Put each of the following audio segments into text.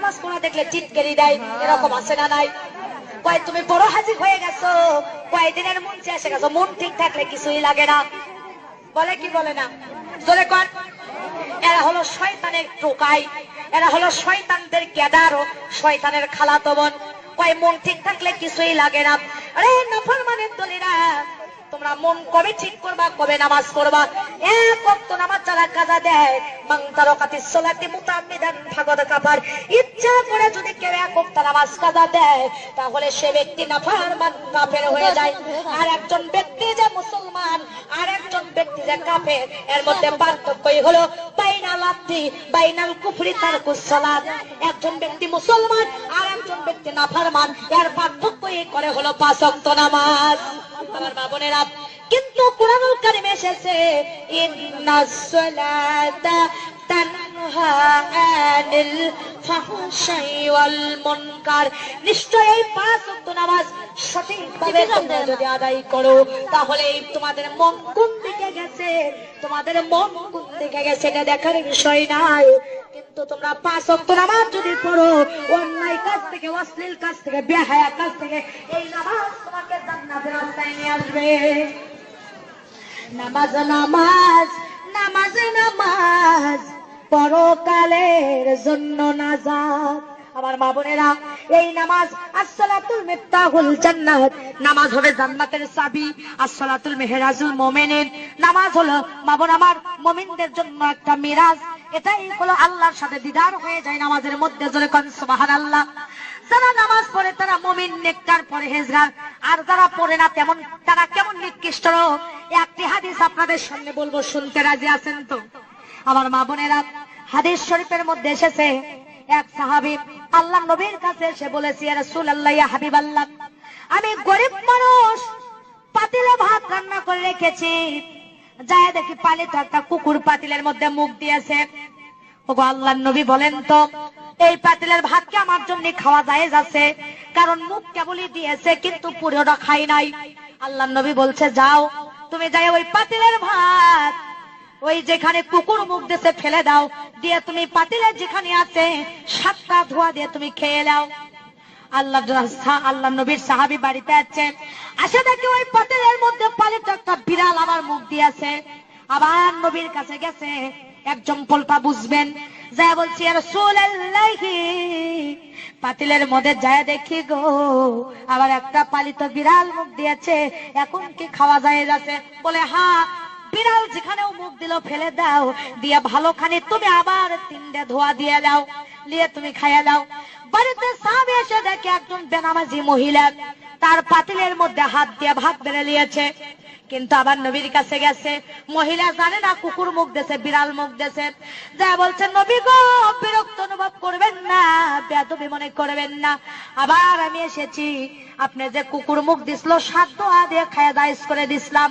নামাজ পড়া দেখলে চিৎকেরি দেয়, এরকম আছে না নাই? কয়, তুমি বড় হাজির হয়ে গেছো। কয়েকদিনের মন এসে গেছো। মন ঠিক থাকলে কিছুই লাগে না। বলে কি বলে না? জোরে কর। এরা হলো শয়তানের টোকাই। এরা হলো শয়তানদের কেদার ও শয়তানের খালাতো বোন। কয়, মন ঠিক থাকলে কিছুই লাগে না। আরে নফর মানের দলিরা তোমরা মন কবে ঠিক করবা, কবে নামাজ পড়বা? এক অক্ত নামাজ যারা কাজা দেয়। মাং তারকাতি সলাতি মুতাম্মিদান ভাগত কাপার ইচ্ছা করে যদি কেউ এক অক্ত নামাজ কাজা দেয়, তাহলে সে ব্যক্তি নাফারমান কাফের হয়ে যায়। আর একজন ব্যক্তি যে মুসলমান, আর একজন ব্যক্তি যে কাফের, এর মধ্যে পার্থক্যই হলো বাইনাল আব্দি, বাইনাল কুফরি তার কুসলাত একজন ব্যক্তি মুসলমান, আর একজন ব্যক্তি নাফারমান এর পার্থক্যই করে হলো পাঁচ ওয়াক্ত নামাজ। আমার বাবনেরা কিন্তু কোরআনুল কারিমে এসেছে ইন্নাস সালাতা তানহা পাঁচ ওয়াক্ত নামাজ সঠিকভাবে তোমরা যদি আদায় করো তাহলে তোমাদের মন কোন দিকে গেছে? তোমাদের মন কোন দিকে গেছে এটা দেখার বিষয় নাই। কিন্তু তোমরা পাঁচ ওয়াক্ত নামাজ যদি পড়ো অন্যায় কাজ থেকে অশ্লীল কাজ থেকে বেহায়া কাজ থেকে এই নামাজ তোমাকে জান্নাতের রাস্তায় নিয়ে আসবে। নামাজ নামাজ নামাজ নামাজ। পরকালের জন্য নাজাত। আমার মা বোনেরা, এই নামাজ আসসালাতুল মিফতাহুল জান্নাত। নামাজ হবে জান্নাতের চাবি, আসসালাতুল মেহরাজুল মুমিনিন। নামাজ হলো, মা বোন আমার, মুমিনদের জন্য একটা মিরাজ। এটাই হলো আল্লাহর সাথে দিদার হয়ে যায় নামাজের মধ্যে, জোরে কোন সুবহানাল্লাহ। যারা নামাজ পড়ে, তারা মুমিন, নেককার, পরহেজগার। আর যারা পড়ে না, তেমন, তারা কেমন নিকৃষ্ট একটি হাদিস আপনাদের সামনে বলব, শুনতে রাজি আছেন তো? আমার মা বোনেরা হাদিস শরীফের মধ্যে এসেছে, এক সাহাবী আল্লাহ নবীর কাছে এসে বলেছি রাসূল আল্লাহ হাবিব আল্লাহ আমি গরিব মানুষ, পাতিলে ভাত রান্না করে রেখেছি। যায় দেখি পালিত একটা কুকুর পাতিলের মধ্যে মুখ দিয়েছে। ওগো আল্লাহ নবী বলেন তো, এই পাতিলের ভাত কি আমার জন্য খাওয়া যায় আছে? কারণ মুখ কেবলই দিয়েছে, কিন্তু পুরোটা খাই নাই। আল্লাহ নবী বলছে, যাও, তুমি যাই ওই পাতিলের ভাত ওই যেখানে কুকুর মুখ দেশে ফেলে দাও, দিয়ে তুমি পাতিলের যেখানে আছে, সাতটা ধোয়া দিয়ে তুমি খেয়ে নাও। আল্লাহ আল্লাহ নবীর সাহাবি বাড়িতে আছে। আসে দেখি ওই পাতিলের মধ্যে পালিত একটা বিড়াল আমার মুখ দিয়েছে। আবার নবীর কাছে গেছে। একজন পোলটা বুঝবেন যা বলছি আর পাতিলের মধ্যে যায় দেখি গো, আবার একটা পালিত বিড়াল মুখ দিয়েছে, এখন কি খাওয়া যায় যাচ্ছে? বলে হ্যাঁ বিড়াল যেখানেও মুখ দিল, ফেলে দাও। দিয়া ভালো খানে তুমি আবার তিনটে ধোয়া দিয়ে দাও। নিয়ে তুমি খাইয়া দাও। বাড়িতে সামনে এসে দেখে একজন বেনামাজি মহিলা তার পাতিলের মধ্যে হাত দিয়ে ভাত বেড়ে নিয়েছে। কিন্তু আবার নবীর কাছে গেছে। মহিলা জানে না, কুকুর মুখ দেছে বিড়াল মুখ দেছে যা বলছে, নবী গো, বিরক্ত অনুভব করবেন না বেদবি মনে করবেন না। আবার আমি এসেছি। আপনি যে কুকুর মুখ দিছিল, সাত ধোয়া দিয়ে খায়া দাইস করে দিছিলাম।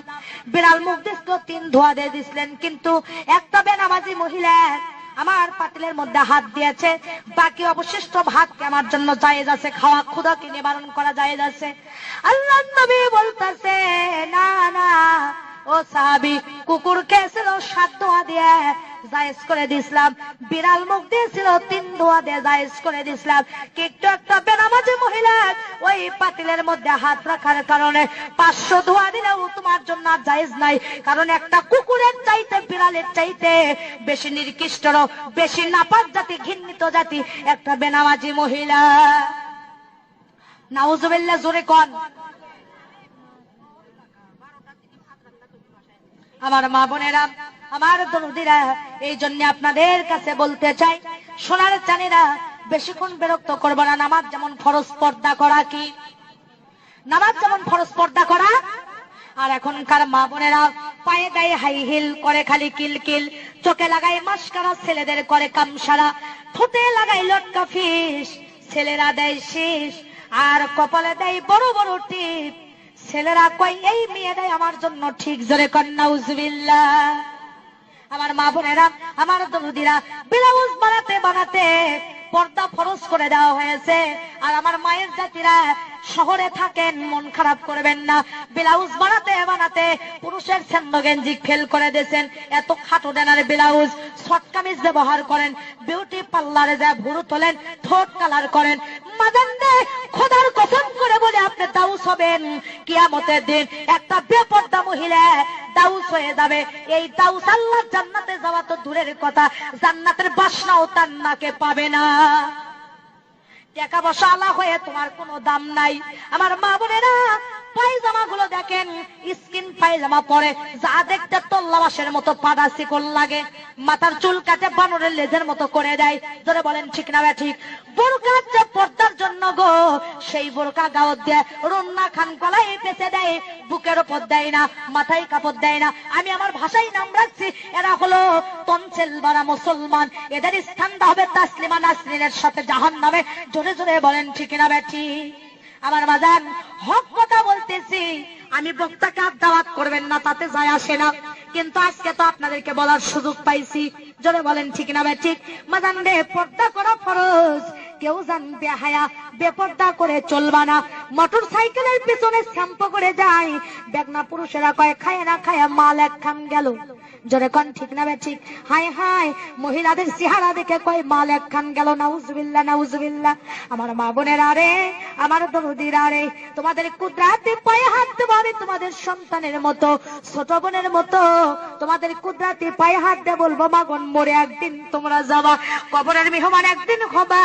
বিড়াল মুখ দিছিল, তিন ধোয়া দিয়ে দিছিলেন। কিন্তু একটা বেনামাজি মহিলা আমার পাতিলের মধ্যে হাত দিয়েছে। বাকি অবশিষ্ট ভাতকে আমার জন্য জায়েজ যাচ্ছে খাওয়া ক্ষুদাকে নিবারণ করা জায়েজ যাচ্ছে আল্লাহ নবী বলতেছে, না না, ও সাহাবি কুকুর খেয়েছিল সাত দোয়া দিয়ে জায়েজ করে দিছিলাম। বিড়াল মুখ দিয়েছিল, তিন দোয়া দিয়ে জায়েজ করে দিছিলাম। কিন্তু একটা বেনামাজি মহিলা ওই পাতিলের মধ্যে হাত রাখার কারণে পাঁচশো ধোয়া দিলেও তোমার জন্য জায়েজ নাই। কারণ একটা কুকুরের চাইতে, বিড়ালের চাইতে বেশি নির্কৃষ্ট বেশি নাপাক জাতি, ঘৃণিত জাতি একটা বেনামাজি মহিলা। নাউজুবিল্লাহ, জোরে কন। আমার মা বোনেরা, আমার দরদিরা এই জন্য আপনাদের কাছে বলতে চাই, সোনার চানেরা বেশিক্ষণ বিরক্ত করব না, নামাজ যেমন ফরজ পর্দা করা কি? নামাজ যেমন ফরজ পর্দা করা? আর এখনকার মা বোনেরা পায়ে দেয় হাই হিল করে খালি কিল কিল, চোখে লাগায় মাস্কারা, ছেলেদের করে কামসারা ঠোঁটে লাগাই লটকা ফিস, ছেলেরা দেয় শীষ, আর কপালে দেয় বড় বড় টিপ, ছেলেরা কয়, এই মেয়েটাই আমার জন্য ঠিক জোরে কন্যা উজবিল্লা আমার মা বোনেরা, আমার দরুদিরা ব্লাউজ বানাতে বানাতে পর্দা ফরজ করে দেওয়া হয়েছে। আর আমার মায়ের জাতিরা শহরে থাকেন, মন খারাপ করবেন না। ব্লাউজ বানাতে বানাতে পুরুষের ছন্দ গেঞ্জি ফেল করে দিয়েছেন। এত খাটো ডেনার ব্লাউজ শর্ট কামিজ ব্যবহার করেন, বিউটি পার্লারে যা ভুরু তোলেন, ঠোঁট কালার করেন। মাদান্ডে খোদার কসম করে বলে আপনি দাউস হবেন। কিয়ামতের দিন একটা বেপর্দা মহিলা দাউস হয়ে যাবে। এই দাউস আল্লাহ জান্নাতে যাওয়া তো দূরের কথা। জান্নাতের বাসনাও তার নাকে পাবে না। আলা হয়ে তোমার কোনো দাম নাই। আমার মা বোনেরা পায়জামা গুলো দেখেন, স্কিন পায়জামা পরে। যা দেখতে তল্লাবাসের মতো লাগে। মাথার চুল কাটে, বানরের লেজের মতো করে দেয়। ধরে বলেন, ঠিক না ব্যা ঠিক? বোরকা যে পর্দার জন্য গো, সেই বোরকা গাও দিয়ে রন্না খান গলায় পেঁচে দেয়। বুকের ওপর দেয় না, মাথায় কাপড় দেয় না। আমি আমার ভাষায় নাম রাখছি, এরা হলো তনসেল বারা মুসলমান। এদের স্থানটা হবে তাসলিমা নাসরিনের সাথে জাহান নামে জোরে জোরে বলেন, ঠিক না ব্যাঠি আমার মাজান হক কথা বলতেছি। আমি বক্তাকে আর দাওয়াত করবেন না, তাতে যায় আসে না। কিন্তু আজকে তো আপনাদেরকে বলার সুযোগ পাইছি। জোরে বলেন, ঠিক না ভাই? ঠিক। মাজান রে, পর্দা করা ফরজ। কেউ জান বেহায়া বেপর্দা করে চলবা না। মোটর সাইকেলের পিছনে শ্যাম্পু করে যায়। বেগনা পুরুষেরা কয়, খায় না খায়, মাল এক খান গেল। জোরে কন, ঠিক না ঠিক? হাই হাই মহিলাদের চেহারা দেখে কয় মাল এক খান গেল, নাউজুবিল্লাহ নাউজুবিল্লাহ। আমার মা বোনের আরে আমার দরদির আরে তোমাদের কুদরাতে পায়ে হাত দেবো, তোমাদের সন্তানের মতো, ছোট বোনের মতো। তোমাদের কুদরাতে পায়ে হাত দিয়ে বলব মাগন মরে একদিন তোমরা যাবা, কবরের মেহমান একদিন হবা।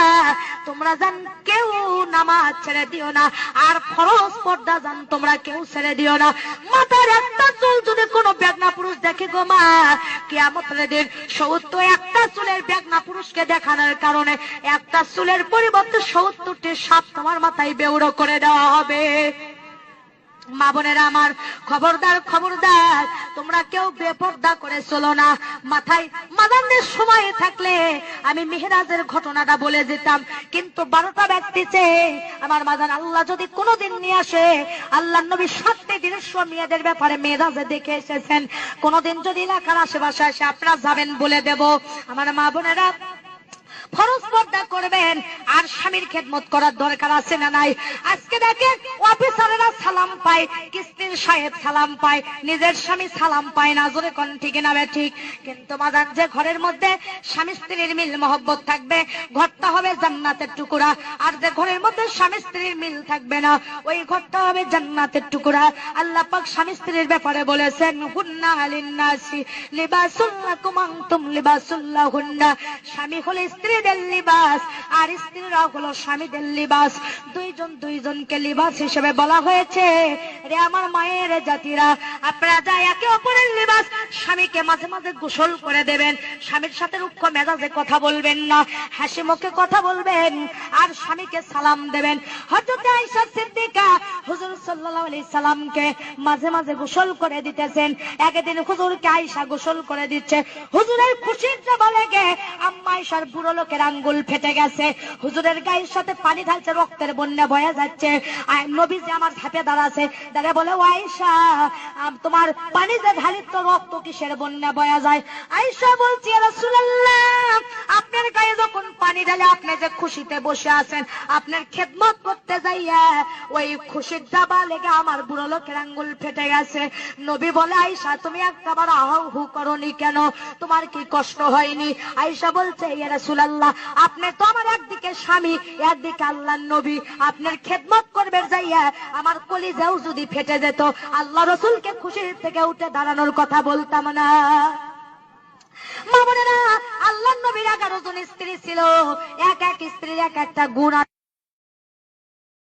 তোমরা জান কেউ নামাজ ছেড়ে দিও না, আর ফরজ পর্দা জান তোমরা কেউ ছেড়ে দিও না। মাথার একটা চুল যদি কোনো বেগনা পুরুষ দেখে গো মা কেয়ামতের দিন সত্তর একটা চুলের বেগনা পুরুষকে দেখানোর কারণে একটা চুলের পরিবর্তে সত্তরটি সাপ তোমার মাথায় বেউড়ো করে দেওয়া হবে। মা বোনেরা আমার খবরদার খবরদার, তোমরা কেউ বেপর্দা করে চলো না। মাথায় মাদানদের সময় থাকলে আমি মেহরাজের ঘটনাটা বলে যেতাম কিন্তু বারোটা ব্যক্তিতে আমার মাদান আল্লাহ যদি কোনোদিন নিয়ে আসে, আল্লাহ নবী সাতটি দৃশ্য মেয়েদের ব্যাপারে মেয়েরাজে দেখে এসেছেন। কোনোদিন যদি এলাকার আশেপাশে আসে, আপনারা যাবেন বলে দেব। আমার মা বোনেরা ফরজ পর্দা করবেন, আর স্বামীর খেদমত করার দরকার আছে না নাই? আজকে দেখেন অফিসারেরা সালাম পায় সাহেব সালাম পায়, নিজের স্বামী সালাম পায় না, জোরে কোন, ঠিক না ঠিক। কিন্তু মাদান যে ঘরের মধ্যে স্বামী স্ত্রীর মিল মহব্বত থাকবে, ঘরটা হবে জান্নাতের টুকুরা। আর যে ঘরের মধ্যে স্বামী স্ত্রীর মিল থাকবে না, ওই ঘরটা হবে জান্নাতের টুকুরা। আল্লাহ পাক স্বামী স্ত্রীর ব্যাপারে বলেছেন, হুন্না আলিন্নাসি স্বামী হলে স্ত্রীদের লিবাস। আর স্ত্রীরা হলো স্বামীদের লিবাস। দুইজন দুইজনকে লিবাস হিসেবে বলা হয়েছে, রে আমার মায়ের জাতিরা, আপনারা যা একে অপরের লিবাস, স্বামীকে মাঝে মাঝে গোসল করে দেবেন। স্বামীর সাথে রুক্ষ মেজাজে কথা বলবেন না, হাসি মুখে কথা বলবেন, আর স্বামীকে সালাম দেবেন। হযরত আয়েশা সিদ্দিকা হুজুর সাল্লাল্লাহু আলাইহি সাল্লামকে মাঝে মাঝে গোসল করে দিতেছেন। একদিন হুজুরকে আয়েশা গোসল করে দিচ্ছে। হুজুরের খুশিতে বলে গে আয়েশার বুড়ো লোকের আঙ্গুল ফেটে গেছে। হুজুরের গায়ের সাথে পানি ঢালছে রক্তের বন্যা বয়ে যাচ্ছে। আর নবীজি আমার ধাপে দাঁড়াছে। দাঁড়া বলে আম, তোমার পানি যে ঢালি তো রক্ত কিসের বন্যা বয়া যায়? আয়েশা বলছি "ইয়া আপনার গায়ে যখন পানি ঢালে আপনি যে খুশিতে বসে আছেন আপনার খেদমত করতে যাইয়া ওই খুশির দাবা লেগে আমার বুড়ো লোকের আঙ্গুল ফেটে গেছে। নবী বলে আয়সা তুমি একটা একবার আহ হু করনি কেন? তোমার কি কষ্ট হয়নি? আয়সা বলছে ইয়া রাসূলুল্লাহ আপনি তো আমার একদিকে স্বামী, একদিকে আল্লাহর নবী। আপনার খেদমত করবে যাইয়া আমার কলিজাও যদি ফেটে যেত, আল্লাহ রসুলকে খুশি থেকে উঠে দাঁড়ানোর কথা বলতাম না। মা বোনেরা আল্লাহ নবীর এগারো জন স্ত্রী ছিল। এক এক স্ত্রীর এক একটা গুণ